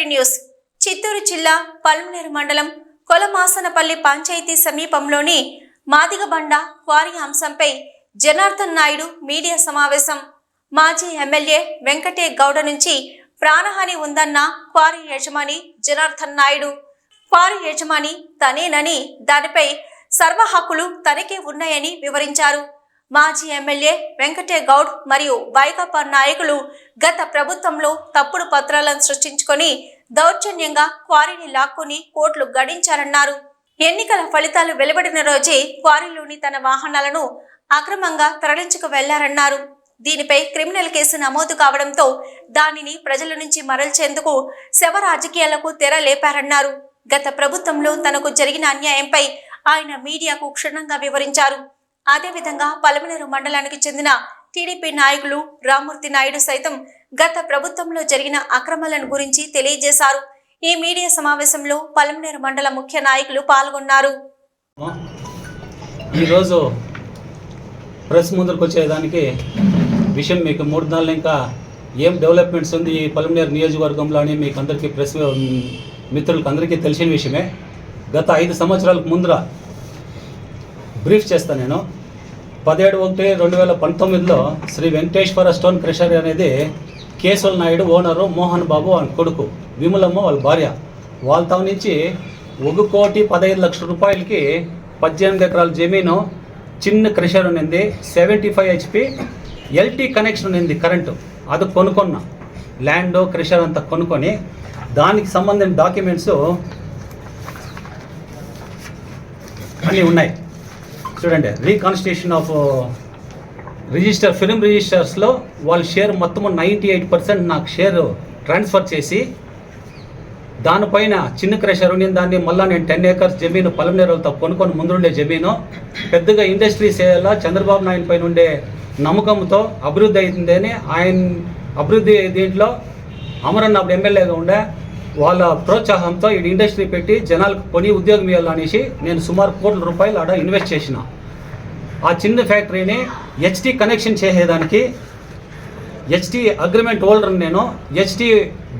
Kesari news. Chittoor జిల్లా పల్మనేరు మండలం కొలమాసనపల్లి పంచాయతీ సమీపంలోని మాదిగబండ క్వారీ అంశంపై జనార్దన్ నాయుడు మీడియా సమావేశం. మాజీ ఎమ్మెల్యే వెంకటే గౌడ నుంచి ప్రాణహాని ఉందన్న క్వారీ యజమాని జనార్దన్ నాయుడు. క్వారీ యజమాని తనేనని దానిపై సర్వ హక్కులు తనకే ఉన్నాయని వివరించారు. మాజీ ఎమ్మెల్యే వెంకటే గౌడ్ మరియు వైకాపా నాయకులు గత ప్రభుత్వంలో తప్పుడు పత్రాలను సృష్టించుకొని దౌర్జన్యంగా క్వారీని లాక్కుని కోట్లు గడించారన్నారు. ఎన్నికల ఫలితాలు వెలువడిన రోజే క్వారీలోని తన వాహనాలను అక్రమంగా తరలించుకు వెళ్ళారన్నారు. దీనిపై క్రిమినల్ కేసు నమోదు కావడంతో దానిని ప్రజల నుంచి మరల్చేందుకు శవ రాజకీయాలకు తెర లేపారన్నారు. గత ప్రభుత్వంలో తనకు జరిగిన అన్యాయంపై ఆయన మీడియాకు క్షుణ్ణంగా వివరించారు. అదేవిధంగా పలమనేరు మండలానికి చెందిన టీడీపీ నాయకులు రామ్మూర్తి నాయుడు సైతం గత ప్రభుత్వంలో జరిగిన అక్రమాలను గురించి తెలియజేశారు. ఈ మీడియా సమావేశంలో పలమనేరు మండల ముఖ్య నాయకులు పాల్గొన్నారు. ఈరోజు ప్రెస్ ముందరకు వచ్చేదానికి విషయం మీకు మూడు నాలుగు ఇంకా ఏం డెవలప్మెంట్స్ ఉంది ఈ పలమనేరు నియోజకవర్గంలో అని మీకు అందరికీ ప్రెస్ మిత్రులకు అందరికీ తెలిసిన విషయమే. గత ఐదు సంవత్సరాలకు ముందర బ్రీఫ్ చేస్తాను నేను. పదిహేడు ఒకటి రెండు వేల పంతొమ్మిదిలో శ్రీ వెంకటేశ్వర స్టోన్ క్రెషర్ అనేది కేశవల్ నాయుడు ఓనరు మోహన్ బాబు వాళ్ళ కొడుకు విమలమ్మ వాళ్ళ భార్య. వాళ్ళతో నుంచి ఒక కోటి పదహైదు లక్షల రూపాయలకి పద్దెనిమిది ఎకరాల జమీను చిన్న క్రెషర్ ఉన్నింది seventy five HP LT connection ఉన్నింది కరెంటు. అది కొనుక్కున్నా. ల్యాండ్ క్రెషర్ అంతా కొనుక్కొని దానికి సంబంధించిన డాక్యుమెంట్స్ అన్నీ ఉన్నాయి. చూడండి రీకాన్స్టిట్యూషన్ ఆఫ్ రిజిస్టర్ ఫిలిం రిజిస్టర్స్లో వాళ్ళ షేర్ మొత్తము నైంటీ ఎయిట్ పర్సెంట్ నాకు షేర్ ట్రాన్స్ఫర్ చేసి దానిపైన చిన్న క్రెషర్ ఉండిన దాన్ని మళ్ళీ నేను టెన్ ఏకర్స్ జమీను పలమనేరులతో కొనుక్కొని ముందుండే జమీను పెద్దగా ఇండస్ట్రీస్ చేయాలా చంద్రబాబు నాయుడు పైన ఉండే నమ్మకంతో అభివృద్ధి అవుతుందని ఆయన అభివృద్ధి దీంట్లో అమరన్ అప్పుడు ఎమ్మెల్యేగా ఉండే వాళ్ళ ప్రోత్సాహంతో ఈ ఇండస్ట్రీ పెట్టి జనాలకు కొని ఉద్యోగం ఇవ్వాలనేసి నేను సుమారు కోట్ల రూపాయలు ఆడ ఇన్వెస్ట్ చేసిన. ఆ చిన్న ఫ్యాక్టరీని హెచ్టీ కనెక్షన్ చేసేదానికి హెచ్టీ అగ్రిమెంట్ హోల్డర్ నేను హెచ్టీ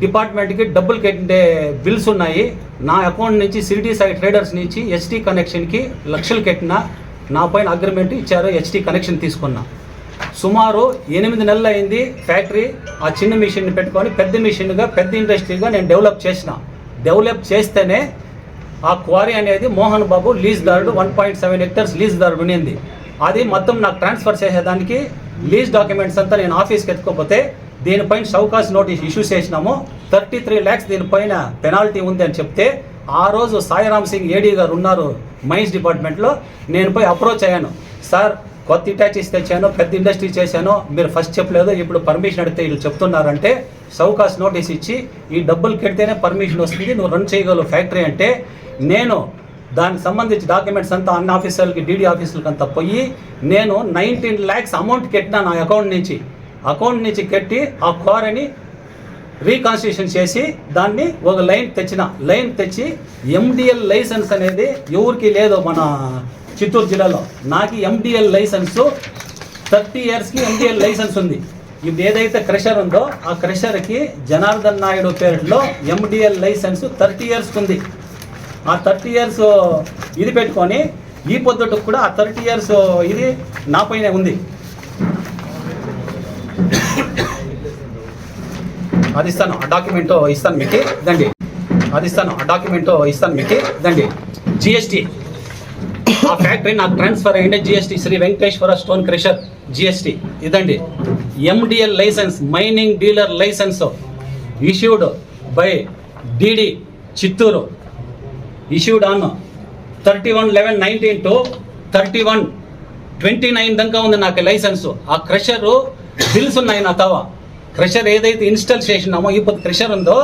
డిపార్ట్మెంట్కి డబ్బులు కట్టే బిల్స్ ఉన్నాయి. నా అకౌంట్ నుంచి సిరిటీ సైడ్ ట్రేడర్స్ నుంచి హెచ్టీ కనెక్షన్కి లక్షలు కట్టిన నా పైన అగ్రిమెంట్ ఇచ్చారు హెచ్టీ కనెక్షన్ తీసుకున్నా. సుమారు ఎనిమిది నెలలు అయింది ఫ్యాక్టరీ ఆ చిన్న మిషన్ పెట్టుకొని పెద్ద మిషన్గా పెద్ద ఇండస్ట్రీగా నేను డెవలప్ చేసిన. డెవలప్ చేస్తేనే ఆ క్వారీ అనేది మోహన్ బాబు లీజ్ దారుడు one point seven hectares lease దారుడు ఉన్నింది అది మొత్తం నాకు ట్రాన్స్ఫర్ చేసేదానికి లీజ్ డాక్యుమెంట్స్ అంతా నేను ఆఫీస్కి ఎత్తుకోపోతే దీనిపైన షౌకాస్ నోటీస్ ఇష్యూ చేసినాము. థర్టీ త్రీ ల్యాక్స్ దీనిపైన పెనాల్టీ ఉంది అని చెప్తే ఆ రోజు సాయిరామ్ సింగ్ ఏడీ గారు ఉన్నారు మైన్స్ డిపార్ట్మెంట్లో నేను పోయి అప్రోచ్ అయ్యాను. సార్ కొత్త ఇటాచీస్ తెచ్చాను పెద్ద ఇండస్ట్రీ చేశాను. మీరు ఫస్ట్ చెప్పలేదు ఇప్పుడు పర్మిషన్ అడిగితే వీళ్ళు చెప్తున్నారంటే సౌకాస్ నోటీస్ ఇచ్చి ఈ డబ్బులు కడితేనే పర్మిషన్ వస్తుంది నువ్వు రన్ చేయగలవు ఫ్యాక్టరీ అంటే నేను దానికి సంబంధించి డాక్యుమెంట్స్ అంతా అన్ని ఆఫీసర్లకి డీడీ ఆఫీసులకి అంతా పోయి నేను నైన్టీన్ ల్యాక్స్ అమౌంట్ కట్టినా నా అకౌంట్ నుంచి. అకౌంట్ నుంచి కట్టి ఆ క్వారీని రీకాన్స్టిట్యూషన్ చేసి దాన్ని ఒక లైన్ తెచ్చిన. లైన్ తెచ్చి ఎండిఎల్ లైసెన్స్ అనేది ఎవరికి లేదు మన చిత్తూరు జిల్లాలో. నాకు ఎండిఎల్ లైసెన్స్ థర్టీ ఇయర్స్కి ఎండిఎల్ లైసెన్స్ ఉంది. ఇప్పుడు ఏదైతే క్రెషర్ ఉందో ఆ క్రెషర్కి జనార్దన్ నాయుడు పేరులో ఎండిఎల్ లైసెన్స్ థర్టీ ఇయర్స్కి ఉంది ఆ థర్టీ ఇయర్స్ ఇది పెట్టుకొని ఈ పొద్దుటకు కూడా ఆ థర్టీ ఇయర్స్ ఇది నా పైన ఉంది. అది ఇస్తాను ఆ డాక్యుమెంట్ ఇస్తాను మీకు దండి అది ఇస్తాను ఆ డాక్యుమెంట్ ఇస్తాను మీకు దండి జిఎస్టీ ఆ ఫ్యాక్టరీ నాకు ట్రాన్స్ఫర్ అయ్యింది GST Shri Venkateswara stone crusher GST ఇదండి. MDL license mining dealer license issued by DD Chittoor. Issued on thirty one eleven nineteen to thirty one twenty nine దాకా ఉంది నాకు లైసెన్స్ ఆ క్రషరు బిల్స్ ఉన్నాయి నా తవ. క్రషర్ ఏదైతే ఇన్స్టాల్ చేసినామో ఇప్పుడు క్రెషర్ ఉందో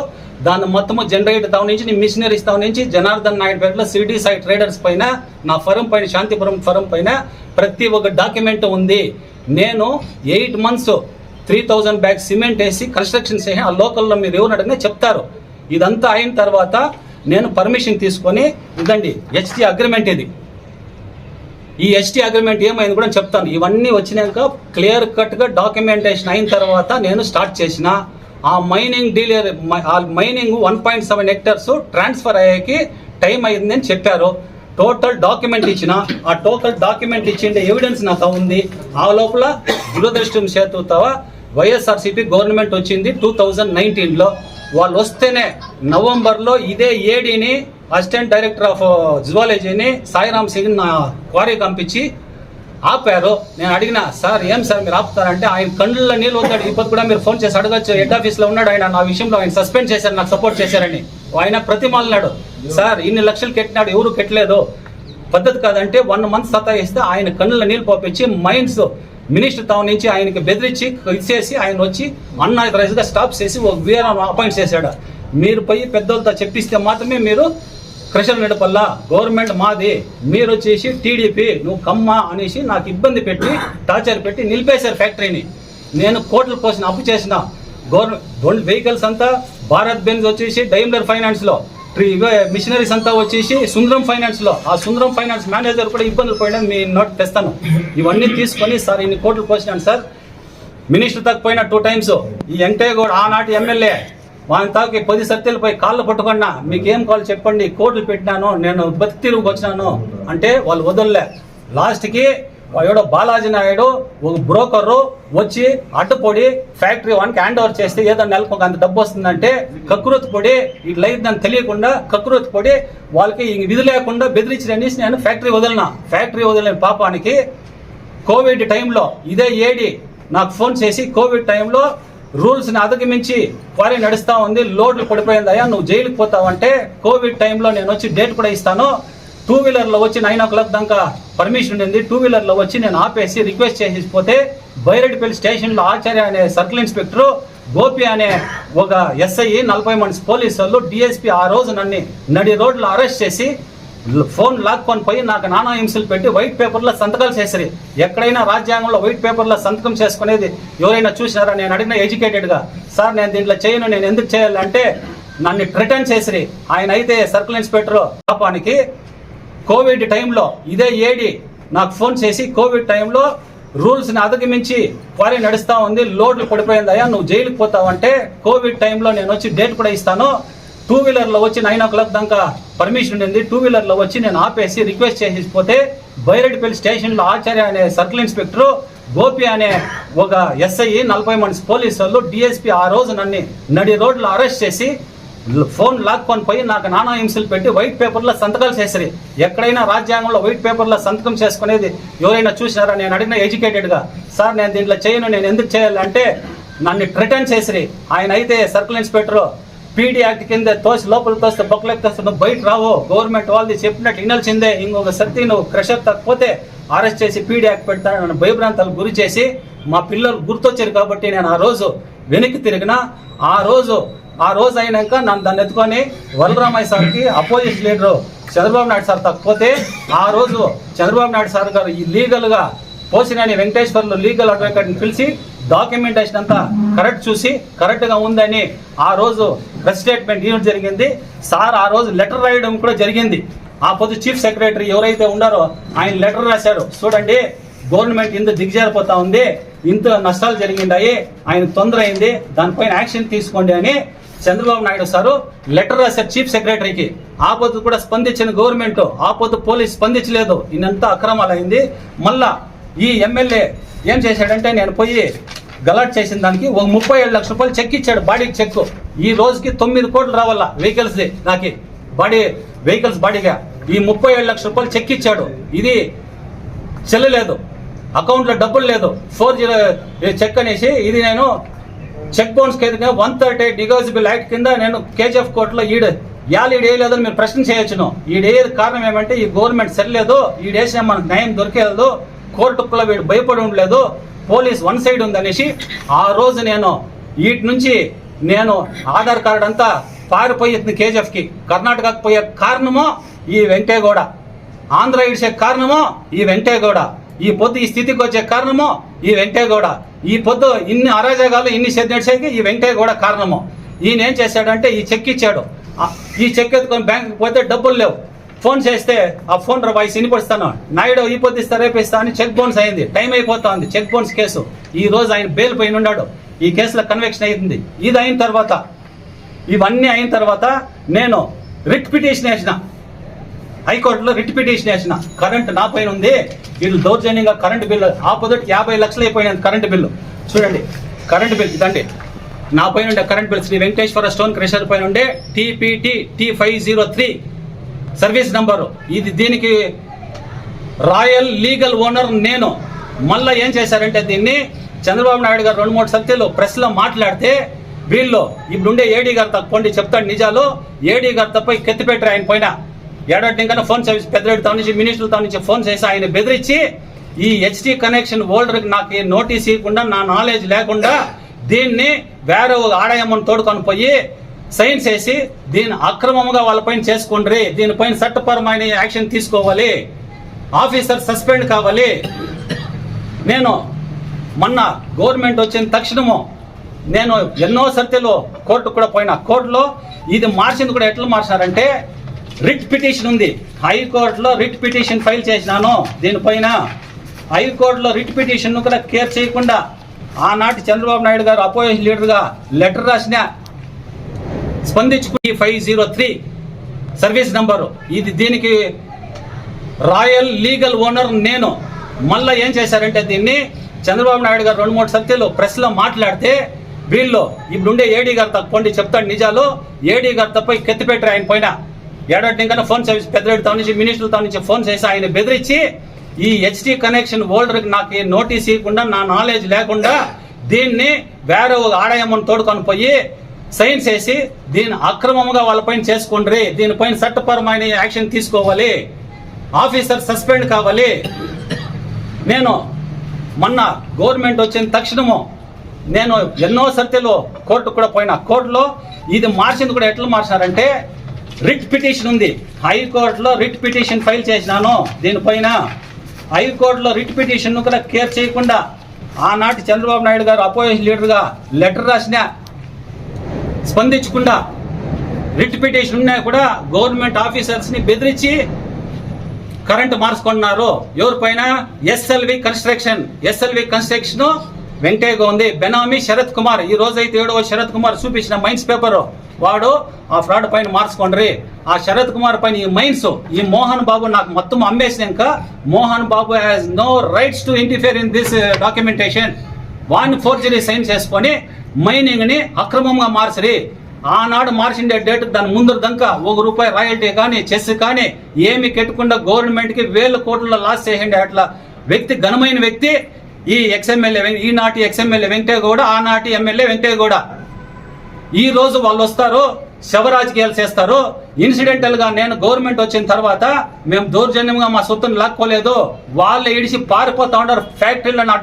దాన్ని మొత్తము జనరేటర్ తావు నుంచి నేను మిషనరీస్ తావు నుంచి జనార్దన్ నాయుడు పేరులో సిటీ సైడ్ ట్రేడర్స్ పైన నా ఫరం పైన శాంతిపురం ఫరం పైన ప్రతి ఒక్క డాక్యుమెంట్ ఉంది. నేను eight months three thousand bag cement వేసి కన్స్ట్రక్షన్ చేసి ఆ లోకల్లో మీరు ఎవరు అడిగినా చెప్తారు. ఇదంతా అయిన తర్వాత నేను పర్మిషన్ తీసుకొని ఇదండి హెచ్టి అగ్రిమెంట్ ఇది. ఈ హెచ్టీ అగ్రిమెంట్ ఏమైంది కూడా చెప్తాను. ఇవన్నీ వచ్చినాక క్లియర్ కట్గా డాక్యుమెంటేషన్ అయిన తర్వాత నేను స్టార్ట్ చేసిన ఆ మైనింగ్ డీలర్ ఆ mining one point seven hectares transfer అయ్యేకి time అయిందని చెప్పారు. టోటల్ డాక్యుమెంట్ ఇచ్చిన ఆ టోటల్ డాక్యుమెంట్ ఇచ్చిండే ఎవిడెన్స్ నాకు ఉంది. ఆ లోపల దురదృష్టం చేతుతావ వైఎస్ఆర్సీపీ గవర్నమెంట్ వచ్చింది టూ థౌజండ్ నైన్టీన్లో వాళ్ళు వస్తేనే నవంబర్లో ఇదే ఏడీని అసిస్టెంట్ డైరెక్టర్ ఆఫ్ జువాలజీని సాయిరామ్ సింగ్ నా క్వారీ పంపించి ఆపారు. నేను అడిగిన సార్ ఏం సార్ మీరు ఆపుతారంటే ఆయన కళ్ళల్లో నీళ్ళు వద్దాడు ఇప్పుడు కూడా మీరు ఫోన్ చేసి అడగచ్చు. హెడ్ ఆఫీస్లో ఉన్నాడు ఆయన. నా విషయంలో ఆయన సస్పెండ్ చేశారు. నాకు సపోర్ట్ చేశారని. ఆయన ప్రతిమాలన్నాడు సార్ ఇన్ని లక్షలు కట్టినాడు. ఎవరు కట్టలేదు. పద్ధతి కాదంటే వన్ మంత్ సతాయిస్తే ఆయన కన్నుల నీళ్ళు పంపించి మైండ్స్ మినిస్టర్ టౌన్ నుంచి ఆయనకి బెదిరించి ఇచ్చేసి ఆయన వచ్చి అన్ఆథరైజ్గా స్టాప్ చేసి ఒక వీఆర్ అపాయింట్ చేశాడు. మీరు పోయి పెద్దోళ్ళతో చెప్పిస్తే మాత్రమే మీరు క్రషర్ నడపల్లా. గవర్నమెంట్ మాది. మీరు వచ్చేసి టీడీపీ నువ్వు కమ్మ అనేసి నాకు ఇబ్బంది పెట్టి టార్చర్ పెట్టి నిలిపేశారు ఫ్యాక్టరీని. నేను కోట్లు పోసిన అప్పు చేసిన. గవర్నమెంట్ వెహికల్స్ అంతా భారత్ బెంజ్ వచ్చేసి డైమ్లర్ ఫైనాన్స్లో. మిషనరీస్ అంతా వచ్చేసి సుందరం ఫైనాన్స్లో ఆ సుందరం ఫైనాన్స్ మేనేజర్ కూడా ఇబ్బందులు పోయడం మీ నోట్ తెస్తాను. ఇవన్నీ తీసుకొని సార్ ఇన్ని కోట్లు పోసినాను సార్. మినిస్టర్ తక్కువ పోయిన టూ టైమ్స్. ఈ వెంకయ్య కూడా ఆనాటి ఎమ్మెల్యే. వాని తాకి పది సత్యలు పోయి కాళ్ళు పట్టుకున్నా. మీకేం కాల్ చెప్పండి. కోట్లు పెట్టినాను. నేను బతికి తిరుగుకు వచ్చినాను. అంటే వాళ్ళు వదలలే. లాస్ట్కి ఎవడో బాలాజీ నాయుడు ఒక బ్రోకరు వచ్చి అడ్డుపొడి ఫ్యాక్టరీ వానికి హ్యాండ్ ఓవర్ చేస్తే ఏదో నెలకు ఒక అంత డబ్బు వస్తుందంటే కకృతి పొడి ఇట్లా దాన్ని తెలియకుండా కకృతి పొడి వాళ్ళకి ఇంక విధి లేకుండా బెదిరించిననేసి నేను ఫ్యాక్టరీ వదిలిన. ఫ్యాక్టరీ వదిలిన పాపానికి కోవిడ్ టైంలో ఇదే ఏడి నాకు ఫోన్ చేసి కోవిడ్ టైంలో రూల్స్ని అధిగమించి క్వారీ నడుస్తూ ఉంది లోడ్లు పడిపోయిందయ్యా నువ్వు జైలుకి పోతావంటే కోవిడ్ టైంలో నేను వచ్చి డేట్ కూడా ఇస్తాను. టూ వీలర్లో వచ్చి నైన్ ఓ క్లాక్ దాకా పర్మిషన్ ఉంది. టూ వీలర్లో వచ్చి నేను ఆపేసి రిక్వెస్ట్ చేసిపోతే బైరెడ్డిపల్లి స్టేషన్లో ఆచార్య అనే సర్కిల్ ఇన్స్పెక్టర్ గోపి అనే ఒక ఎస్ఐ నలభై మంది పోలీసు వాళ్ళు డిఎస్పీ ఆ రోజు నన్ను నడి రోడ్లో అరెస్ట్ చేసి ఫోన్ లాక్కొని పోయి నాకు నానా హింసలు పెట్టి వైట్ పేపర్లో సంతకాలు చేసిరి ఎక్కడైనా రాజ్యాంగంలో వైట్ పేపర్లో సంతకం చేసుకునేది ఎవరైనా చూసినారా? నేను అడిగిన ఎడ్యుకేటెడ్గా సార్ నేను దీంట్లో చేయను నేను ఎందుకు చేయాలంటే నన్ను రిటర్న్ చేసిరి. ఆయన అయితే సర్కిల్ ఇన్స్పెక్టర్ పాపానికి కోవిడ్ టైంలో ఇదే ఏడి నాకు ఫోన్ చేసి కోవిడ్ టైంలో రూల్స్ని అధిగమించి క్వారీ నడుస్తూ ఉంది లోడ్లు పడిపోయింది అయ్యా నువ్వు జైలుకి పోతావంటే కోవిడ్ టైంలో నేను వచ్చి డేట్ కూడా ఇస్తాను. టూ వీలర్లో వచ్చి నైన్ ఓ క్లాక్ దాకా పర్మిషన్ ఉంది. టూ వీలర్లో వచ్చి నేను ఆపేసి రిక్వెస్ట్ చేసి పోతే బైరెడ్డిపల్లి స్టేషన్లో ఆచార్య అనే సర్కిల్ ఇన్స్పెక్టర్ గోపి అనే ఒక ఎస్ఐ నలభై మంది పోలీసు వాళ్ళు డిఎస్పీ ఆ రోజు నన్ను నడి రోడ్లు అరెస్ట్ చేసి ఫోన్ లాక్కొని పోయి నాకు నానా హింసలు పెట్టి వైట్ పేపర్లో సంతకాలు చేసిరి. ఎక్కడైనా రాజ్యాంగంలో వైట్ పేపర్లో సంతకం చేసుకునేది ఎవరైనా చూసినారా? నేను అడిగిన ఎడ్యుకేటెడ్గా సార్ నేను దీంట్లో చేయను నేను ఎందుకు చేయాలంటే నన్ను రిటర్న్ చేసిరి. ఆయన అయితే సర్కిల్ ఇన్స్పెక్టర్. పీడీ యాక్ట్ కింద తోసి లోపల తోస్తే బొక్కలకి తోస్తే నువ్వు బయట రావు. గవర్నమెంట్ వాళ్ళది చెప్పినట్టు వినాల్సిందే ఇంకొక శక్తి నువ్వు క్రషర్ తక్కపోతే అరెస్ట్ చేసి పీడీ యాక్ట్ పెడతాను నన్ను భయభ్రాంతాలకు గురి చేసి మా పిల్లలు గుర్తొచ్చారు కాబట్టి నేను ఆ రోజు వెనక్కి తిరిగిన. ఆ రోజు ఆ రోజు అయినాక నన్ను దాన్ని ఎత్తుకొని వరలరామయ్య సార్కి opposition leader Chandrababu Naidu sir తప్పిపోతే ఆ రోజు చంద్రబాబు నాయుడు సార్ గారు ఈ లీగల్గా పోసినని వెంకటేశ్వర్లు లీగల్ అడ్వకేట్ని పిలిచి డాక్యుమెంటేషన్ అంతా కరెక్ట్ చూసి కరెక్ట్గా ఉందని ఆ రోజు ప్రెస్ స్టేట్మెంట్ ఇవ్వడం జరిగింది. సార్ ఆ రోజు లెటర్ రాయడం కూడా జరిగింది. ఆ పొద్దు చీఫ్ సెక్రటరీ ఎవరైతే ఉన్నారో ఆయన లెటర్ రాశారు. చూడండి గవర్నమెంట్ ఇంత దిగజారిపోతా ఉంది ఇంత నష్టాలు జరిగిందాయి ఆయన తొందర అయింది దానిపైన యాక్షన్ తీసుకోండి అని చంద్రబాబు నాయుడు సారు లెటర్ రాశారు చీఫ్ సెక్రటరీకి. ఆ పొద్దు కూడా స్పందించిన గవర్నమెంట్ ఆ పొద్దు పోలీస్ స్పందించలేదు. ఇన్నంతా అక్రమాలు అయింది మళ్ళా ఈ ఎమ్మెల్యే ఏం చేశాడంటే నేను పోయి గలాట్ చేసిన దానికి ఒక ముప్పై ఏడు లక్షల రూపాయలు చెక్ ఇచ్చాడు బాడీకి చెక్. ఈ రోజుకి తొమ్మిది కోట్లు రావాలా వెహికల్స్ది నాకు. బాడీ వెహికల్స్ బాడీగా. ఈ ముప్పై ఏడు లక్షల రూపాయలు చెక్ ఇచ్చాడు. ఇది చెల్లలేదు. అకౌంట్లో డబ్బులు లేదు. ఫోర్ జీరో చెక్ అనేసి ఇది నేను చెక్ బౌన్స్ కింద one thirty eight negotiable act కింద నేను కేజీఎఫ్ కోర్టులో ఈడ. ఇవాళ ఈడేయలేదని మీరు ప్రశ్న చేయొచ్చును. ఈడేది కారణం ఏమంటే ఈ గవర్నమెంట్ సరిలేదు. ఈడేసిన మనకు న్యాయం కోర్టు కోర్టుకులో వీడు భయపడి ఉండలేదు. పోలీస్ వన్ సైడ్ ఉందనేసి ఆ రోజు నేను వీటి నుంచి నేను ఆధార్ కార్డు అంతా పారిపోయి కేజీఎఫ్కి. కర్ణాటకకు పోయే కారణమో ఈ వెంకటేగౌడ ఆంధ్ర ఇడిసే కారణమో ఈ వెంకటేగౌడ ఈ పొద్దు ఈ స్థితికి వచ్చే కారణమో ఈ వెంకటేగౌడ ఈ పొద్దు ఇన్ని అరాజకాలు ఇన్ని సెద్దేసేకి ఈ వెంకటేగౌడ కారణము. ఈయన ఏం చేశాడంటే ఈ చెక్ ఇచ్చాడు. ఈ చెక్ ఎత్తుకొని బ్యాంకుకి పోతే డబ్బులు లేవు. ఫోన్ చేస్తే ఆ ఫోన్ వాయిస్ వినిపిస్తాను నాయుడు ఈ పొద్దు ఇస్తా రేపు ఇస్తా అని చెక్ బౌన్స్ అయింది. టైం అయిపోతా ఉంది చెక్ బౌన్స్ కేసు. ఈ రోజు ఆయన బెయిల్ పైన ఉన్నాడు ఈ కేసులో కన్వెక్షన్ అయింది ఇది అయిన తర్వాత ఇవన్నీ అయిన తర్వాత నేను రిట్ పిటిషన్ వేసిన. హైకోర్టులో రిట్ పిటిషన్ వేసిన. కరెంట్ నా పైన ఉంది. వీళ్ళు దౌర్జన్యంగా కరెంట్ బిల్లు ఆపోజిట్ యాభై లక్షలు అయిపోయినాయి కరెంట్ బిల్లు. చూడండి కరెంట్ బిల్ ఇదండి. నా పైన ఉండే current bill Shri Venkateswara stone crusher పైన ఉండే TPT T five zero three. Service number. ఇది దీనికి రాయల్ లీగల్ ఓనర్ నేను. మళ్ళీ ఏం చేశారంటే దీన్ని చంద్రబాబు నాయుడు గారు రెండు మూడు సత్యలు ప్రెస్లో మాట్లాడితే వీళ్ళు ఇప్పుడుండే ఏడీ గారు తప్పండి చెప్తాడు నిజాలు. ఏడీ గారు తప్ప కెత్తిపెట్టారు ఆయన పైన. ఏడాది ఫోన్ సర్వీస్ పెద్దరెడ్డి నుంచి మినిస్టర్ల నుంచి ఫోన్ చేసి ఆయన బెదిరించి ఈ హెచ్డి కనెక్షన్ హోల్డర్కి నాకు నోటీస్ ఇవ్వకుండా నా నాలెడ్జ్ లేకుండా దీన్ని వేరే ఒక ఆడయమ్మను తోడుకొని పోయి సైన్ చేసి దీన్ని అక్రమంగా వాళ్ళపైన చేసుకుండ్రి దీనిపైన చట్టపరమైన యాక్షన్ తీసుకోవాలి ఆఫీసర్ సస్పెండ్ కావాలి. నేను మొన్న గవర్నమెంట్ వచ్చిన తక్షణము నేను ఎన్నో సత్యలు కోర్టు కూడా పోయిన. కోర్టులో ఇది మార్చింది కూడా ఎట్లా మార్చారంటే రిట్ పిటిషన్ ఉంది. హైకోర్టులో రిట్ పిటిషన్ ఫైల్ చేసినాను. దీనిపైన హైకోర్టులో రిట్ పిటిషన్ను కూడా కేర్ చేయకుండా ఆనాటి చంద్రబాబు నాయుడు గారు అపోజిషన్ లీడర్గా లెటర్ రాసిన స్పందించుకుని five zero three service number. ఇది దీనికి రాయల్ లీగల్ ఓనర్ నేను. మళ్ళీ ఏం చేశారంటే దీన్ని చంద్రబాబు నాయుడు గారు రెండు మూడు సత్యలు ప్రెస్లో మాట్లాడితే వీళ్ళు ఇప్పుడుండే ఏడీ గారు తప్పండి చెప్తాడు నిజాలు. ఏడీ గారు తప్ప కెత్తిపెట్టారు ఆయన పైన. ఏడాది ఫోన్ సర్వీస్ పెద్దరెడ్డి నుంచి మినిస్టర్తో నుంచి ఫోన్ చేసి ఆయన బెదిరించి ఈ హెచ్డి కనెక్షన్ హోల్డర్కి నాకు నోటీస్ ఇవ్వకుండా నా నాలెడ్జ్ లేకుండా దీన్ని వేరే ఒక ఆడయమ్మను తోడుకొని పోయి సైన్ చేసి దీన్ని అక్రమంగా వాళ్ళపైన చేసుకుండ్రి దీనిపైన చట్టపరమైన యాక్షన్ తీసుకోవాలి ఆఫీసర్ సస్పెండ్ కావాలి. నేను మొన్న గవర్నమెంట్ వచ్చిన తక్షణము నేను ఎన్నో సర్తీలు కోర్టు కూడా పోయిన. కోర్టులో ఇది మార్చింది కూడా ఎట్లా మార్చారంటే రిట్ పిటిషన్ ఉంది. హైకోర్టులో రిట్ పిటిషన్ ఫైల్ చేసినాను. దీనిపైన హైకోర్టులో రిట్ పిటిషన్ కూడా కేర్ చేయకుండా ఆనాటి చంద్రబాబు నాయుడు గారు అపోజిషన్ లీడర్గా లెటర్ రాసిన స్పందించకుండా రిట్ పిటిషన్ ఉన్నా కూడా గవర్నమెంట్ ఆఫీసర్స్ని బెదిరించి కరెంట్ మార్చుకున్నారు ఎవరిపైన ఎస్ఎల్వి కన్స్ట్రక్షన్ ఎస్ఎల్వి కన్స్ట్రక్షన్ వెంటేగా ఉంది. బెనామీ శరత్ కుమార్. ఈ రోజు అయితే ఏడవ శరత్ కుమార్ చూపించిన మైన్స్ పేపర్. వాడు ఆ ఫ్రాడ్ పైన మార్చుకోండి ఆ శరత్ కుమార్ పైన ఈ మైన్స్ ఈ మోహన్ బాబు నాకు మొత్తం అమ్మేసినాక Mohan Babu has no rights to interfere in this documentation వాడిని ఫోర్జరీ సైన్ చేసుకొని మైనింగ్ని అక్రమంగా మార్చరి. ఆనాడు మార్చిండే డేట్ దాని ముందు దంకా ఒక రూపాయి రాయల్టీ కానీ చెస్ కానీ ఏమి కెట్టకుండా గవర్నమెంట్కి వేల కోట్ల లాస్ చేసిండే అట్లా. వ్యక్తి ఘనమైన వ్యక్తి ఈ ఎక్స్ఎమ్మెల్యే ఈనాటి ఎక్స్ఎమ్మెల్యే వెంకయ్య గౌడ ఆనాటి ఎమ్మెల్యే వెంకయ్య గౌడ ఈ రోజు వాళ్ళు వస్తారు శవ రాజకీయాలు చేస్తారు. ఇన్సిడెంటల్గా నేను గవర్నమెంట్ వచ్చిన తర్వాత మేము దౌర్జన్యంగా మా సొత్తును లాక్కోలేదు. వాళ్ళు ఇడిచి పారిపోతా ఉంటారు ఫ్యాక్టరీలో నా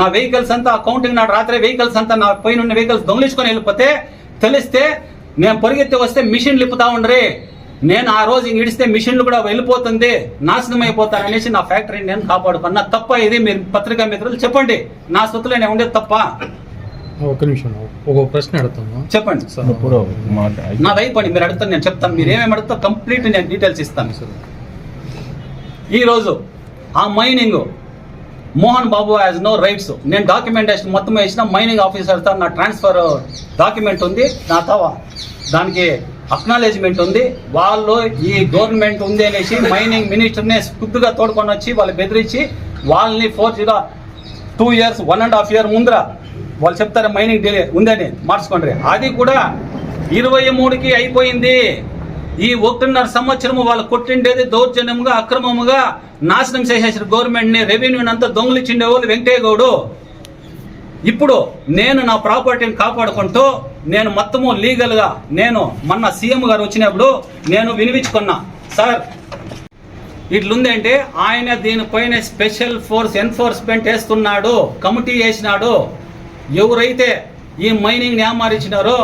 నా వెహికల్స్ అంతా అకౌంటింగ్ నాడు రాత్రి వెహికల్స్ అంతా నా పైన ఉన్న వెహికల్స్ దొంగిలించుకొని వెళ్ళిపోతే తెలిస్తే నేను పరిగెత్తి వస్తే మిషన్ లిప్పుతా ఉండరే. నేను ఆ రోజు ఇంక ఇడిస్తే మిషన్లు కూడా వెళ్ళిపోతుంది నాశనం అయిపోతాను అనేసి నా ఫ్యాక్టరీని నేను కాపాడుకున్నా. తప్ప ఇది మీరు పత్రికా మిత్రులు చెప్పండి. నా సొత్తులో నేను ఉండేది తప్ప. ఒక నిమిషం ఒక ప్రశ్న అడుగుతాను. చెప్పండి. సార్ ఇప్పుడు మాట. నా అయిపోయింది మీరు అడుగుతాను నేను చెప్తాను. మీరు ఏమేమి అడుగుతారు కంప్లీట్ నేను డీటెయిల్స్ ఇస్తాను సార్. ఈరోజు ఆ mining Mohan Babu has no rights నేను డాక్యుమెంటేషన్ మొత్తం వేసిన మైనింగ్ ఆఫీసర్తో నా ట్రాన్స్ఫర్ డాక్యుమెంట్ ఉంది. నా తవ. దానికి అక్నాలెడ్జ్మెంట్ ఉంది. వాళ్ళు ఈ గవర్నమెంట్ ఉంది అనేసి మైనింగ్ మినిస్టర్ని స్ఫుద్దుగా తోడుకొని వచ్చి వాళ్ళు బెదిరించి వాళ్ళని four zero two years one and half year ముందర వాళ్ళు చెప్తారు మైనింగ్ డిలే ఉందని మార్చుకోండి. అది కూడా ఇరవై మూడుకి అయిపోయింది. ఈ ఒకటిన్నర సంవత్సరము వాళ్ళు కొట్టిండేది దౌర్జన్యముగా అక్రమముగా నాశనం చేసేసారు. గవర్నమెంట్ని రెవెన్యూని అంతా దొంగలిచ్చిండే వాళ్ళు వెంకటయ్య గౌడు. ఇప్పుడు నేను నా ప్రాపర్టీని కాపాడుకుంటూ నేను మొత్తము లీగల్గా నేను మొన్న సీఎం గారు వచ్చినప్పుడు నేను వినిపించుకున్నా. సార్ ఇట్లుందంటే ఆయన దీనిపైన స్పెషల్ ఫోర్స్ ఎన్ఫోర్స్మెంట్ వేస్తున్నాడు కమిటీ వేసినాడు. ఎవరైతే ఈ మైనింగ్ ఏమారిచ్చినారో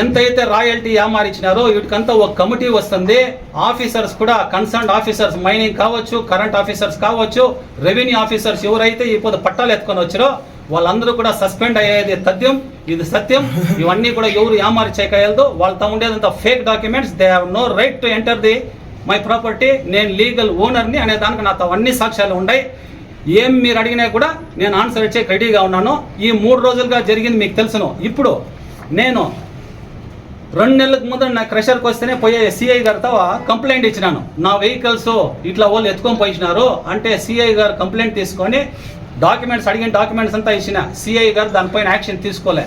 ఎంతైతే రాయల్టీ ఏమారిచ్చినారో వీటికంతా ఒక కమిటీ వస్తుంది. ఆఫీసర్స్ కూడా కన్సర్న్ ఆఫీసర్స్ మైనింగ్ కావచ్చు కరెంట్ ఆఫీసర్స్ కావచ్చు రెవెన్యూ ఆఫీసర్స్ ఎవరైతే ఇప్పుడు పట్టాలు ఎత్తుకొని వచ్చారో వాళ్ళందరూ కూడా సస్పెండ్ అయ్యేది తథ్యం ఇది సత్యం. ఇవన్నీ కూడా ఎవరు ఏమారిచేయగలదు వాళ్ళతో ఉండేదంతా fake documents they have no right to enter the my property నేను లీగల్ ఓనర్ని అనే దానికి నాతో అన్ని సాక్ష్యాలు ఉన్నాయి. ఏం మీరు అడిగినా కూడా నేను ఆన్సర్ ఇచ్చే రెడీగా ఉన్నాను. ఈ మూడు రోజులుగా జరిగింది మీకు తెలుసును. ఇప్పుడు నేను రెండు నెలలకు ముందు నా క్రషర్కి వస్తేనే పోయే సిఐ గారితో కంప్లైంట్ ఇచ్చినాను. నా వెహికల్స్ ఇట్లా వాళ్ళు ఎత్తుకొని పోయినారు. అంటే సిఐ గారు కంప్లైంట్ తీసుకొని డాక్యుమెంట్స్ అడిగిన డాక్యుమెంట్స్ అంతా ఇచ్చిన సిఐ గారు దానిపైన యాక్షన్ తీసుకోలే.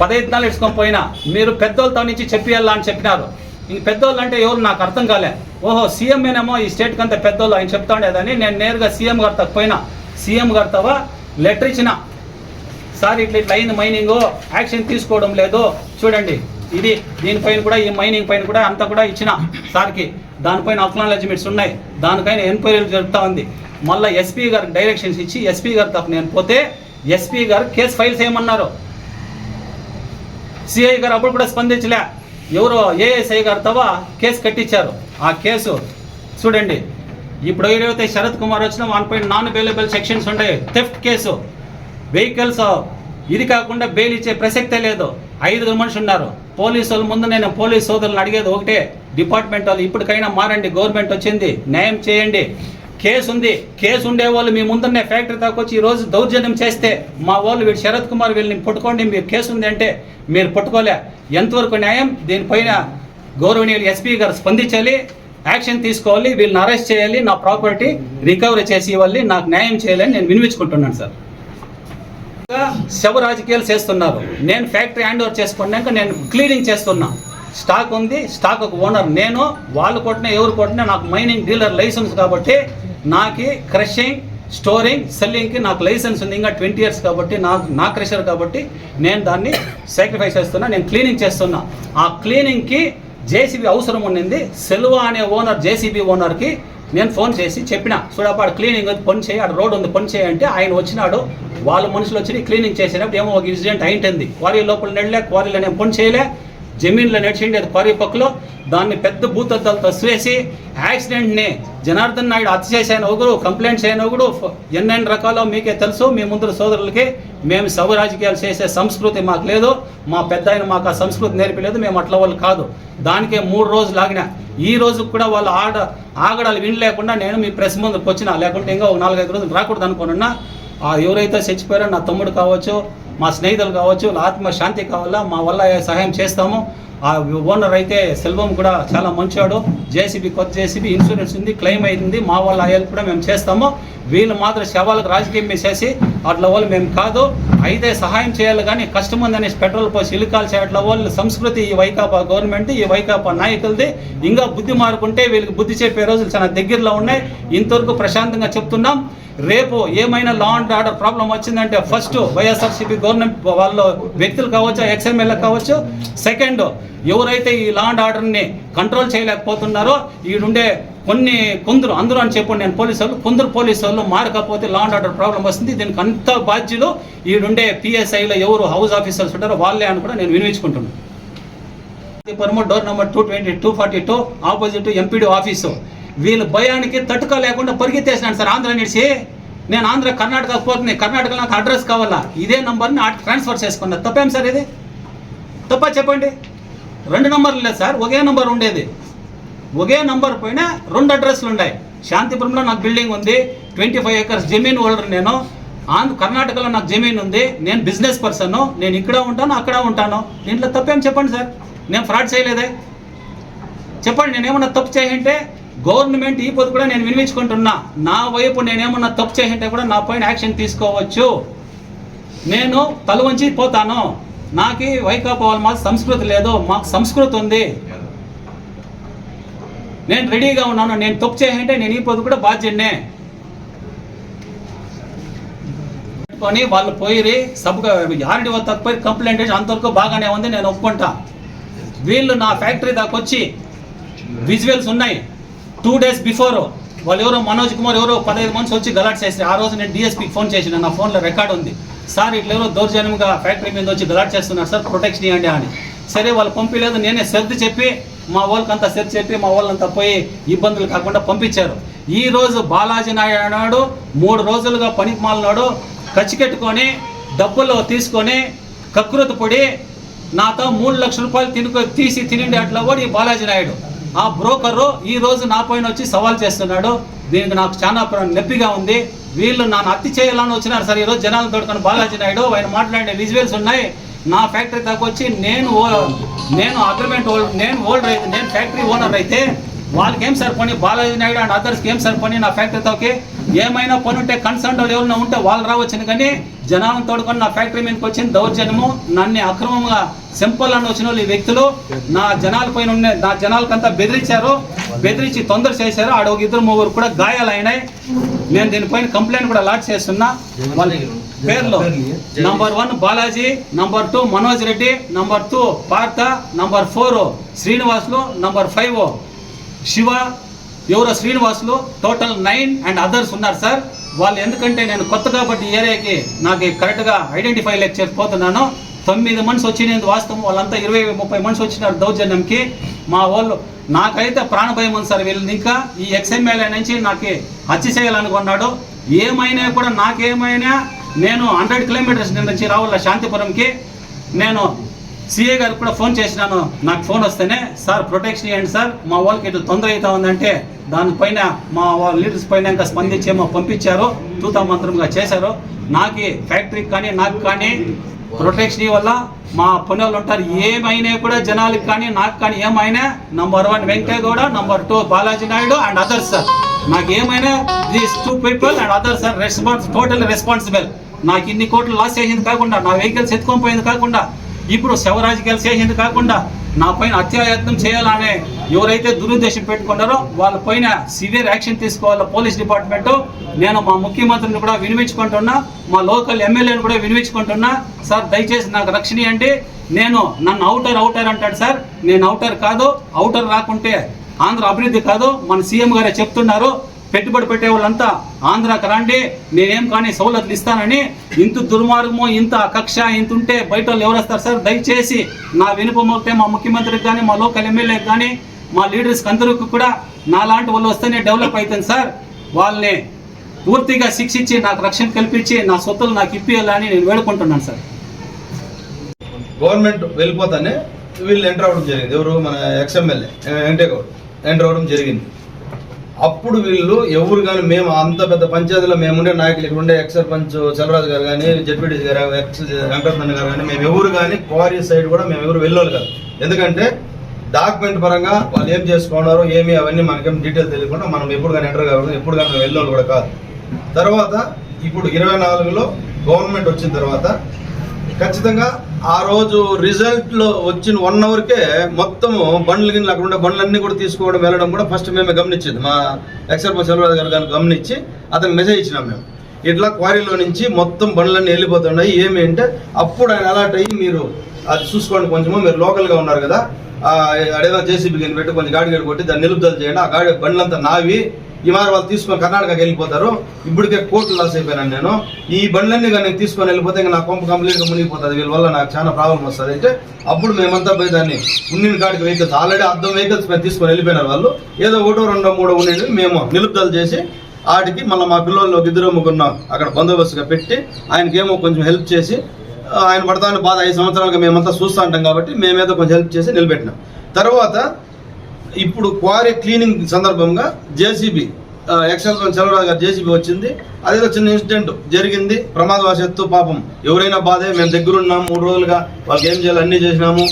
పదహైదు నెలలు ఇచ్చుకొని పోయినా మీరు పెద్దోళ్ళతో నుంచి చెప్పియాలా అని చెప్పినారు. ఇంక పెద్దోళ్ళు అంటే ఎవరు నాకు అర్థం కాలే. ఓహో సీఎంఏనేమో ఈ స్టేట్కి అంత పెద్దోళ్ళు ఆయన చెప్తా ఉండేదని నేను నేరుగా సీఎం గారితో తక్కువైనా సీఎం గారితో లెటర్ ఇచ్చిన. సార్ ఇట్లా ఇట్లా అయింది మైనింగ్ యాక్షన్ తీసుకోవడం లేదు. చూడండి ఇది దీనిపైన కూడా ఈ మైనింగ్ పైన కూడా అంతా కూడా ఇచ్చిన సార్కి. దానిపైన అక్నాలజ్మెంట్స్ ఉన్నాయి. దానిపైన ఎంక్వైరీలు జరుగుతూ ఉంది. మళ్ళీ ఎస్పీ గారికి డైరెక్షన్స్ ఇచ్చి ఎస్పీ గారు తప్ప నేను పోతే ఎస్పీ గారు కేసు ఫైల్ చేయమన్నారు సిఐ గారు అప్పుడు కూడా స్పందించలే. ఎవరో ఏఎస్ఐ గారు తవ కేసు కట్టించారు. ఆ కేసు చూడండి. ఇప్పుడు ఏదైతే శరత్ కుమార్ వచ్చిన one point non bailable sections ఉంటాయి. Theft case. వెహికల్స్ ఇది కాకుండా బెయిల్ ఇచ్చే ప్రసక్తే లేదు. ఐదుగురు మనుషులు ఉన్నారు. పోలీసు వాళ్ళ ముందు నేను పోలీస్ సోదరులను అడిగేది ఒకటే. డిపార్ట్మెంట్ వాళ్ళు ఇప్పటికైనా మారండి. గవర్నమెంట్ వచ్చింది. న్యాయం చేయండి. కేసు ఉంది. కేసు ఉండే వాళ్ళు మీ ముందున్నే ఫ్యాక్టరీ దాకా వచ్చి రోజు దౌర్జన్యం చేస్తే మా వాళ్ళు వీడు శరత్ కుమార్ వీళ్ళని పట్టుకోండి మీరు కేసు ఉంది అంటే మీరు పట్టుకోలే. ఎంతవరకు న్యాయం? దీనిపైన గౌరవనీయులు ఎస్పీ గారు స్పందించాలి యాక్షన్ తీసుకోవాలి వీళ్ళని అరెస్ట్ చేయాలి నా ప్రాపర్టీ రికవరీ చేసి ఇవ్వాలి నాకు న్యాయం చేయాలని నేను వినిపించుకుంటున్నాను సార్. శవ రాజకీయాలు చేస్తున్నారు. నేను ఫ్యాక్టరీ హ్యాండ్ ఓవర్ చేసుకున్నాక నేను క్లీనింగ్ చేస్తున్నా. స్టాక్ ఉంది స్టాక్ ఒక ఓనర్ నేను వాళ్ళు కొట్టినా ఎవరు కొట్టినా నాకు మైనింగ్ డీలర్ లైసెన్స్ కాబట్టి నాకు క్రషింగ్ స్టోరింగ్ సెల్లింగ్కి నాకు లైసెన్స్ ఉంది ఇంకా ట్వంటీ ఇయర్స్ కాబట్టి నాకు నా క్రషర్ కాబట్టి నేను దాన్ని సాక్రిఫైస్ చేస్తున్నా నేను క్లీనింగ్ చేస్తున్నా. ఆ క్లీనింగ్కి జేసీబీ అవసరం ఉండింది సెల్వా అనే ఓనర్ జేసీబీ ఓనర్కి నేను ఫోన్ చేసి చెప్పిన చూడపాడు క్లీనింగ్ ఉంది పని చేయి అక్కడ రోడ్ ఉంది పని చేయి అంటే ఆయన వచ్చినాడు వాళ్ళ మనుషులు వచ్చి క్లీనింగ్ చేసినప్పుడు ఏమో ఒక ఇన్సిడెంట్ అయింటుంది. క్వారీ లోపల నెడలే క్వారీలో నేను పని చేయలే జమీన్లో నడిచిండి అది క్వారీ దాన్ని పెద్ద భూతద్దాలతో వేసి యాక్సిడెంట్ని జనార్దన్ నాయుడు హత్య చేసిన ఒకరు కంప్లైంట్ చేయను ఒకడు ఎన్నెన్ని రకాలో మీకే తెలుసు మీ ముందు సోదరులకి మేము సభ రాజకీయాలు చేసే సంస్కృతి మాకు లేదు మా పెద్ద ఆయన మాకు ఆ సంస్కృతి నేర్పలేదు మేము అట్లా వాళ్ళు కాదు. దానికే మూడు రోజులు ఆగిన. ఈ రోజు కూడా వాళ్ళు ఆడ ఆగడాలు వినలేకుండా నేను మీ ప్రెస్ ముందుకు వచ్చిన. లేకుంటే ఇంకా ఒక నాలుగైదు రోజులు రాకూడదు అనుకున్నా ఆ ఎవరైతే చచ్చిపోయారో నా తమ్ముడు కావచ్చు మా స్నేహితులు కావచ్చు వాళ్ళ ఆత్మ శాంతి కావాలా మా వల్ల సహాయం చేస్తాము? ఆ ఓనర్ అయితే సెల్వం కూడా చాలా మంచివాడు. జేసీబీ కొత్త జేసీబీ ఇన్సూరెన్స్ ఉంది క్లెయిమ్ అయింది మా వాళ్ళ హెల్ప్ కూడా మేము చేస్తాము. వీళ్ళు మాత్రం శవాలకు రాజకీయం చేసేసి అట్లా వాళ్ళు మేము కాదు. అయితే సహాయం చేయాలి కానీ కష్టం ఉందని పెట్రోల్ పోసి ఇల్లుకాలు అట్ల వాళ్ళు సంస్కృతి ఈ వైకాపా గవర్నమెంట్ ఈ వైకాపా నాయకులది. ఇంకా బుద్ధి మారుకుంటే వీళ్ళకి బుద్ధి చెప్పే రోజులు చాలా దగ్గరలో ఉన్నాయి. ఇంతవరకు ప్రశాంతంగా చెప్తున్నాం. రేపు ఏమైనా లా అండ్ ఆర్డర్ ప్రాబ్లం వచ్చిందంటే ఫస్ట్ వైఎస్ఆర్సీపీ గవర్నమెంట్ వాళ్ళు వ్యక్తులు కావచ్చు ఎక్స్ఎంఎల్ఏ కావచ్చు. సెకండ్ ఎవరైతే ఈ లా అండ్ ఆర్డర్ని కంట్రోల్ చేయలేకపోతున్నారో ఈడుండే కొన్ని కొందరు అందరూ అని చెప్పండి నేను పోలీసు వాళ్ళు కొందరు పోలీసు వాళ్ళు మారకపోతే లా అండ్ ఆర్డర్ ప్రాబ్లం వస్తుంది. దీనికి అంత బాధ్యులు ఈడుండే పిఎస్ఐలో ఎవరు హౌస్ ఆఫీసర్స్ ఉంటారో వాళ్ళే అని కూడా నేను వినిపించుకుంటున్నాను పర్మో door number two twenty two forty two opposite MPD office వీళ్ళ భయానికి తట్టుకోలేకుండా పరిగెత్తేసినాడు సార్ ఆంధ్ర నిడిచి నేను ఆంధ్ర కర్ణాటక పోతుంది కర్ణాటకలో నాకు అడ్రస్ కావాలా? ఇదే నంబర్ని ట్రాన్స్ఫర్ చేసుకున్నా. తప్పేం సార్ ఇది? తప్ప చెప్పండి? రెండు నంబర్లు లేదు సార్. ఒకే నంబర్ ఉండేది. ఒకే నంబర్ పైన రెండు అడ్రస్లు ఉన్నాయి. శాంతిపురంలో నాకు బిల్డింగ్ ఉంది. ట్వంటీ ఫైవ్ ఎకర్స్ జమీన్ హోల్డర్ నేను. ఆంధ్ర కర్ణాటకలో నాకు జమీన్ ఉంది. నేను బిజినెస్ పర్సన్. నేను ఇక్కడ ఉంటాను అక్కడ ఉంటాను. దీంట్లో తప్పేం చెప్పండి సార్? నేను ఫ్రాడ్ చేయలేదే. చెప్పండి నేను ఏమన్నా తప్పు చేయంటే గవర్నమెంట్ ఈ పొద్దు కూడా నేను వినిపించుకుంటున్నా నా వైపు నేనేమన్నా తప్పు చేసింటే కూడా నా పైన యాక్షన్ తీసుకోవచ్చు. నేను తల వంచి పోతాను. నాకు వైకాపా వాళ్ళు మాకు సంస్కృతి లేదు. మాకు సంస్కృతి ఉంది. నేను రెడీగా ఉన్నాను. నేను తప్పు చేయంటే నేను ఈ పొద్దు కూడా బాధ్యుడినే. కొని వాళ్ళు పోయి సబ్ ఆర్డీ తక్కువ కంప్లైంట్ చేసి అంతవరకు బాగానే ఉంది. నేను ఒప్పుకుంటా. వీళ్ళు నా ఫ్యాక్టరీ దాకా వచ్చి విజువల్స్ ఉన్నాయి. టూ డేస్ బిఫోర్ వాళ్ళు ఎవరో మనోజ్ కుమార్ ఎవరో పదహైదు మంది వచ్చి గలాట్ చేసి ఆ రోజు నేను డిఎస్పీకి ఫోన్ చేసిన నా ఫోన్లో రికార్డ్ ఉంది. సార్ ఇట్లా ఎవరో దౌర్జన్యంగా ఫ్యాక్టరీ మీద వచ్చి గలాట్ చేస్తున్నారు సార్ ప్రొటెక్షన్ ఇవ్వండి అని. సరే వాళ్ళు పంపించలేదు నేనే సర్ది చెప్పి మా వాళ్ళకంతా సెర్చ్ చెప్పి మా వాళ్ళంతా పోయి ఇబ్బందులు కాకుండా పంపించారు. ఈ రోజు బాలాజీ నాయుడు నాడు మూడు రోజులుగా పనికి మాలినాడు కచ్చికెట్టుకొని డబ్బులు తీసుకొని కకృతి పొడి నాతో మూడు లక్షల రూపాయలు తినుకో తీసి తినండి అట్లా కూడా ఈ బాలాజీ నాయుడు. ఆ బ్రోకరు ఈ రోజు నా పైన వచ్చి సవాల్ చేస్తున్నాడు. దీనికి నాకు చాలా నొప్పిగా ఉంది. వీళ్ళు నన్ను హత్య చేయాలని వచ్చినారు సార్. ఈరోజు జనాలు తోడుకొని బాలాజీ నాయుడు ఆయన మాట్లాడే విజువల్స్ ఉన్నాయి. నా ఫ్యాక్టరీ దాకా వచ్చి నేను ఓ- నేను అగ్రిమెంట్ ఓల్డ్ నేను ఓల్డర్ అయితే నేను ఫ్యాక్టరీ ఓనర్ అయితే వాళ్ళకి ఏం సరిపోయి బాలాజీ నాయుడు అండ్ అదర్స్కి ఏం సార్ పని నా ఫ్యాక్టరీతోకి ఏమైనా పని ఉంటే కన్సర్న్ వాళ్ళు ఎవరైనా ఉంటే వాళ్ళు రావచ్చును కానీ జనాలను తోడుకొని నా ఫ్యాక్టరీ మీదకి వచ్చిన దౌర్జన్యము నన్ను అక్రమంగా సింపుల్ అని వచ్చిన వాళ్ళు ఈ వ్యక్తులు నా జనాల పైన ఉండే నా జనాలకంతా బెదిరించారు బెదిరించి తొందర చేశారు. ఆడ ఒక ఇద్దరు ముగ్గురు కూడా గాయాలైనాయి. నేను దీనిపైన కంప్లైంట్ కూడా లాట్ చేస్తున్నా. వాళ్ళ పేర్లు. Number one Balaji number two Manoj Reddy number two Partha number four Srinivasulu number five Shiva ఎవరో Srinivasulu total nine and others ఉన్నారు సార్. వాళ్ళు ఎందుకంటే నేను కొత్త కాబట్టి ఏరియాకి నాకు కరెక్ట్గా ఐడెంటిఫై లెక్చర్ పోతున్నాను. తొమ్మిది మనిషి వచ్చినది వాస్తవం. వాళ్ళంతా ఇరవై ముప్పై మనిషి వచ్చినారు దౌర్జన్యంకి. మా వాళ్ళు నాకైతే ప్రాణభయం ఉంది సార్ వీళ్ళు ఇంకా. ఈ ఎక్స్ఎంఎల్ఏ నుంచి నాకు హత్య చేయాలనుకున్నాడు ఏమైనా కూడా నాకేమైనా నేను హండ్రెడ్ కిలోమీటర్స్ నుంచి రావాల శాంతిపురంకి. నేను సిఏ గారికి కూడా ఫోన్ చేసినాను. నాకు ఫోన్ వస్తేనే సార్ ప్రొటెక్షన్ ఇవ్వండి సార్. మా వాళ్ళకి ఇట్లా తొందర అవుతా ఉందంటే దానిపైన మా వాళ్ళ లీడర్స్ పైన ఇంకా స్పందించి మా పంపించారు. తూతా మంత్రంగా చేశారు. నాకు ఫ్యాక్టరీకి కానీ నాకు కానీ ప్రొటెక్షన్ వల్ల మా పని వాళ్ళు ఉంటారు. ఏమైనా కూడా జనాలకు కానీ నాకు కానీ ఏమైనా number one Venkategowda number two Balaji Naidu and others sir నాకు ఏమైనా these two people and others sir response total responsible నాకు ఇన్ని కోట్లు లాస్ చేసింది కాకుండా నా వెహికల్స్ ఎత్తుకొని పోయింది కాకుండా ఇప్పుడు శవరాజకీయాలు చేసింది కాకుండా నా పైన హత్యాయత్నం చేయాలనే ఎవరైతే దురుద్దేశం పెట్టుకున్నారో వాళ్ళ పైన సివియర్ యాక్షన్ తీసుకోవాలి పోలీస్ డిపార్ట్మెంట్. నేను మా ముఖ్యమంత్రిని కూడా వినిపించుకుంటున్నా మా లోకల్ ఎమ్మెల్యేని కూడా వినిపించుకుంటున్నా సార్ దయచేసి నాకు రక్షణ నేను నన్ను అవుటర్ అవుటర్ అంటాడు సార్. నేను అవుటర్ కాదు అవుటర్ రాకుంటే ఆంధ్ర అభివృద్ధి కాదు. మన సీఎం గారే చెప్తున్నారు. పెట్టుబడి పెట్టే వాళ్ళంతా ఆంధ్రాకి రండి నేనేం కానీ సౌలతులు ఇస్తానని ఇంత దుర్మార్గము ఇంత కక్ష ఇంత ఉంటే బయట వాళ్ళు ఎవరు వస్తారు సార్? దయచేసి నా వినుపు మా ముఖ్యమంత్రికి కానీ మా లోకల్ ఎమ్మెల్యేకి కానీ మా లీడర్స్కి అందరికి కూడా నా లాంటి వాళ్ళు వస్తేనే డెవలప్ అవుతుంది సార్. వాళ్ళని పూర్తిగా శిక్షించి నాకు రక్షణ కల్పించి నా సొత్తులు నాకు ఇప్పియాలని నేను వేడుకుంటున్నాను సార్. గవర్నమెంట్ వెళ్ళిపోతానే వీళ్ళు ఎంటర్ అవ్వడం జరిగింది. ఎవరు? మన ఎక్స్ఎమ్మెల్యే వెంకటేగౌడ్ ఎంటర్ అవ్వడం జరిగింది. అప్పుడు వీళ్ళు ఎవరు కానీ మేము అంత పెద్ద పంచాయతీలో మేముండే నాయకులు ఇక్కడ ఉండే ఎక్స్ సర్పంచ్ చలరాజు గారు కానీ జడ్పీటీసీ గారు ఎక్స్ వెంకటరమణ గారు కానీ మేము ఎవరు కానీ క్వారీ సైడ్ కూడా మేము ఎవరు వెళ్ళాలి కాదు. ఎందుకంటే డాక్యుమెంట్ పరంగా వాళ్ళు ఏం చేసుకున్నారో ఏమి అవన్నీ మనకేం డీటెయిల్ తెలియకుండా మనం ఎప్పుడు కానీ ఎంటర్ కాకూడదు ఎప్పుడు కానీ మేము వెళ్ళాలి కూడా కాదు. తర్వాత ఇప్పుడు ఇరవై నాలుగులో గవర్నమెంట్ వచ్చిన తర్వాత ఖచ్చితంగా ఆ రోజు రిజల్ట్లో వచ్చిన వన్ అవర్కే మొత్తము బండ్లు గిన్నెలు అక్కడ ఉండే బండ్లన్నీ కూడా తీసుకోవడం వెళ్ళడం కూడా ఫస్ట్ మేమే గమనించింది. మా ఎక్సర్పో సెల్వరాజు గారు కానీ గమనించి అతను మెసేజ్ ఇచ్చినాం మేము. ఇట్లా క్వారీలో నుంచి మొత్తం బండ్లన్నీ వెళ్ళిపోతున్నాయి. ఏమి అంటే అప్పుడు ఆయన అలర్ట్ అయ్యి మీరు అది చూసుకోండి కొంచెము. మీరు లోకల్గా ఉన్నారు కదా అడేదో జేసీబీ కింద పెట్టి కొంచెం గాడి గడి కొట్టి దాన్ని నిలుపుదల చేయండి. ఆ గాడి బండ్లంతా నావి. ఈ మారి వాళ్ళు తీసుకొని కర్ణాటకకి వెళ్ళిపోతారు. ఇప్పటికే కోర్టు లాస్ అయిపోయినాను నేను. ఈ బండ్లన్నీ కానీ నేను తీసుకొని వెళ్ళిపోతే ఇంకా నా కొంప కంప్లీట్గా మునిగిపోతుంది. వీళ్ళ వల్ల నాకు చాలా ప్రాబ్లం వస్తుంది. అంటే అప్పుడు మేమంతా పోయి దాన్ని ఉన్నిన కాడికి వెహికల్స్ ఆల్రెడీ అర్థం వెహికల్స్ మేము తీసుకొని వెళ్ళిపోయినారు వాళ్ళు. ఏదో ఒకటో రెండో మూడో ఉండేది మేము నిలుపుదల చేసి ఆడికి మళ్ళీ మా పిల్లల్లో ఇద్దరు ముగ్గురున్నాం. అక్కడ బందోబస్తుగా పెట్టి ఆయనకేమో కొంచెం హెల్ప్ చేసి ఆయన పడతాను బాధ ఐదు సంవత్సరాలుగా మేమంతా చూస్తూ ఉంటాం కాబట్టి మేమేదో కొంచెం హెల్ప్ చేసి నిలబెట్టినాం. తర్వాత ఇప్పుడు క్వారీ క్లీనింగ్ సందర్భంగా JCB excel Chalavaraju garu JCB వచ్చింది. అదేదో చిన్న ఇన్సిడెంట్ జరిగింది. ప్రమాదవశత్తు పాపం ఎవరైనా బాధే మేము దగ్గరున్నాం మూడు రోజులుగా వాళ్ళకి ఏం చేయాలి అన్నీ చేసినాము.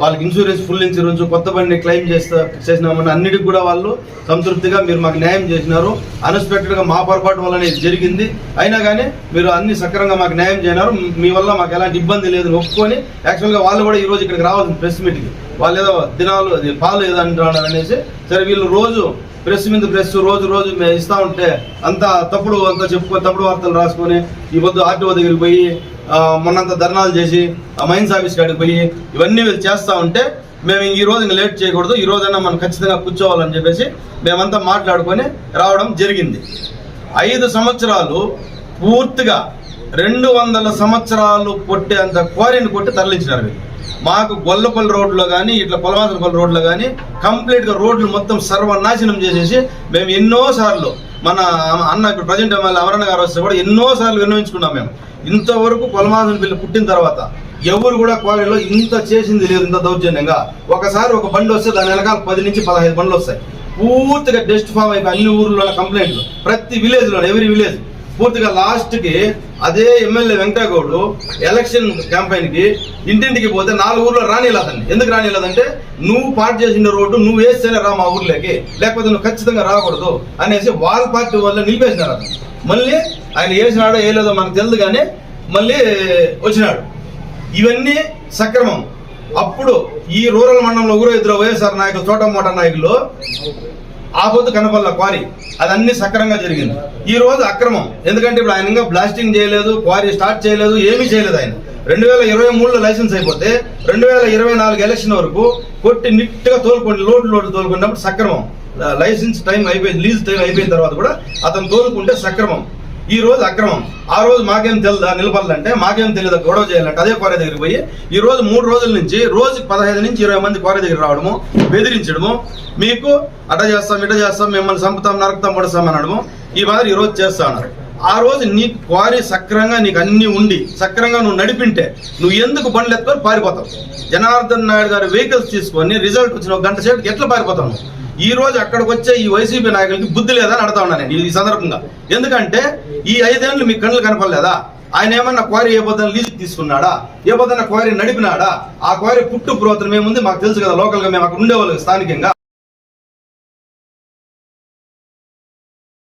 వాళ్ళకి ఇన్సూరెన్స్ ఫుల్ ఇన్సూరెన్స్ కొత్త బండి క్లెయిమ్ చేస్తా చేసినామని అన్నిటికి కూడా వాళ్ళు సంతృప్తిగా మీరు మాకు న్యాయం చేసినారు. అన్ఎక్స్పెక్టెడ్గా మా పొరపాటు వల్ల ఇది జరిగింది. అయినా కానీ మీరు అన్ని సక్రమంగా మాకు న్యాయం చేయనారు మీ వల్ల మాకు ఎలాంటి ఇబ్బంది లేదు ఒప్పుకొని యాక్చువల్గా వాళ్ళు కూడా ఈ రోజు ఇక్కడికి రావాల్సింది ప్రెస్ మీట్కి. వాళ్ళు ఏదో దినాలు అది పాలు ఏదో అంటున్నారు అనేసి సరే వీళ్ళు రోజు ప్రెస్ మీద ప్రెస్ రోజు రోజు మేము ఇస్తా ఉంటే అంతా తప్పుడు అంతా చెప్పుకొని తప్పుడు వార్తలు రాసుకొని ఈ పొద్దు ఆర్టీఓ దగ్గరికి పోయి మొన్నంత ధర్నాలు చేసి ఆ మైన్స్ ఆఫీస్ కాడికి పోయి ఇవన్నీ వీళ్ళు చేస్తూ ఉంటే మేము ఈ రోజు ఇంకా లేట్ చేయకూడదు ఈ రోజైనా మనం ఖచ్చితంగా కూర్చోవాలని చెప్పేసి మేమంతా మాట్లాడుకొని రావడం జరిగింది. ఐదు సంవత్సరాలు పూర్తిగా రెండు వందల సంవత్సరాలు కొట్టేంత క్వారీని కొట్టి తరలించినారు వీళ్ళు. మాకు గొల్లపల్లి రోడ్లో కానీ ఇట్లా పొలవాసనపల్లి రోడ్లో కానీ కంప్లీట్గా రోడ్లు మొత్తం సర్వనాశనం చేసేసి మేము ఎన్నోసార్లు మన అన్న ఇప్పుడు ప్రజెంట్ ఎమ్మెల్యే అమరణ గారు వస్తే కూడా ఎన్నో సార్లు విన్నవించుకున్నాం మేము. ఇంతవరకు పొలమాసన బిల్లు పుట్టిన తర్వాత ఎవరు కూడా క్వారీలో ఇంత చేసింది లేదు ఇంత దౌర్జన్యంగా. ఒకసారి ఒక బండి వస్తే దాని వెనకాల పది నుంచి పదహైదు బండ్లు వస్తాయి. పూర్తిగా డస్ట్ ఫామ్ అయిపోయి అన్ని ఊర్లో కంప్లైంట్లు. ప్రతి విలేజ్లో ఎవ్రీ విలేజ్. పూర్తిగా లాస్ట్కి అదే ఎమ్మెల్యే వెంకటగౌడు ఎలక్షన్ క్యాంపెయిన్కి ఇంటింటికి పోతే నాలుగు ఊర్లో రానిలేదండి ఎందుకు రానిలేదంటే నువ్వు పాటు చేసిన రోడ్డు నువ్వు వేస్తేనే రా మా ఊర్లోకి. లేకపోతే నువ్వు ఖచ్చితంగా రాకూడదు అనేసి వాళ్ళ పార్టీ వల్ల నిలిపేసినారు అతను. మళ్ళీ ఆయన వేసినాడో వేయలేదో మనకు తెలియదు కానీ మళ్ళీ వచ్చినాడు. ఇవన్నీ సక్రమం. అప్పుడు ఈ రూరల్ మండలంలో ఊరో ఇద్దరు వైఎస్ఆర్ నాయకులు చోట మోట నాయకులు ఆ పొద్దు కనపల్ల క్వారీ. అదన్నీ సక్రమంగా జరిగింది. ఈ రోజు అక్రమం. ఎందుకంటే ఇప్పుడు ఆయన ఇంకా బ్లాస్టింగ్ చేయలేదు క్వారీ స్టార్ట్ చేయలేదు ఏమీ చేయలేదు ఆయన. రెండు వేల ఇరవై మూడులో లైసెన్స్ అయిపోతే రెండు వేల ఇరవై నాలుగు ఎలక్షన్ వరకు కొట్టి నిట్గా తోలుకోండి లోటు లోటు తోలుకున్నప్పుడు సక్రమం. లైసెన్స్ టైం అయిపోయింది లీజ్ టైం అయిపోయిన తర్వాత కూడా అతను తోలుకుంటే సక్రమం. ఈ రోజు అక్రమం. ఆ రోజు మాకేం తెలుదా నిలబడాలంటే మాకేం తెలియదు గొడవ చేయాలంటే అదే కోరే దగ్గరికి పోయి ఈ రోజు మూడు రోజుల నుంచి రోజు పదహైదు నుంచి ఇరవై మంది కోరే దగ్గర రావడము బెదిరించడము మీకు అట చేస్తాం ఇట చేస్తాం మిమ్మల్ని చంపుతాం నరుకుతాం పడుస్తాం అనడము ఈ మాదిరి ఈ రోజు చేస్తా అన్నారు. ఆ రోజు నీ క్వారీ సక్రంగా నీకు అన్ని ఉండి సక్రంగా నువ్వు నడిపింటే నువ్వు ఎందుకు బండ్లు ఎత్తుకొని పారిపోతావు? జనార్దన్ నాయుడు గారి వెహికల్స్ తీసుకొని రిజల్ట్ వచ్చిన ఒక గంట సేపు ఎట్లా పారిపోతావు నువ్వు? ఈ రోజు అక్కడికి వచ్చే ఈ వైసీపీ నాయకులకి బుద్ధి లేదని అడతా ఉన్నాను నేను ఈ సందర్భంగా. ఎందుకంటే ఈ ఐదేళ్ళు మీ కళ్ళు కనపడలేదా? ఆయన ఏమన్నా క్వారీ ఏ పొద్దున లీజ్ తీసుకున్నాడా? ఏ పొద్దున క్వారీ నడిపినాడా? ఆ క్వారీ పుట్టు పురోతనం ఏముంది మాకు తెలుసు కదా లోకల్గా మేము అక్కడ ఉండేవాళ్ళు స్థానికంగా.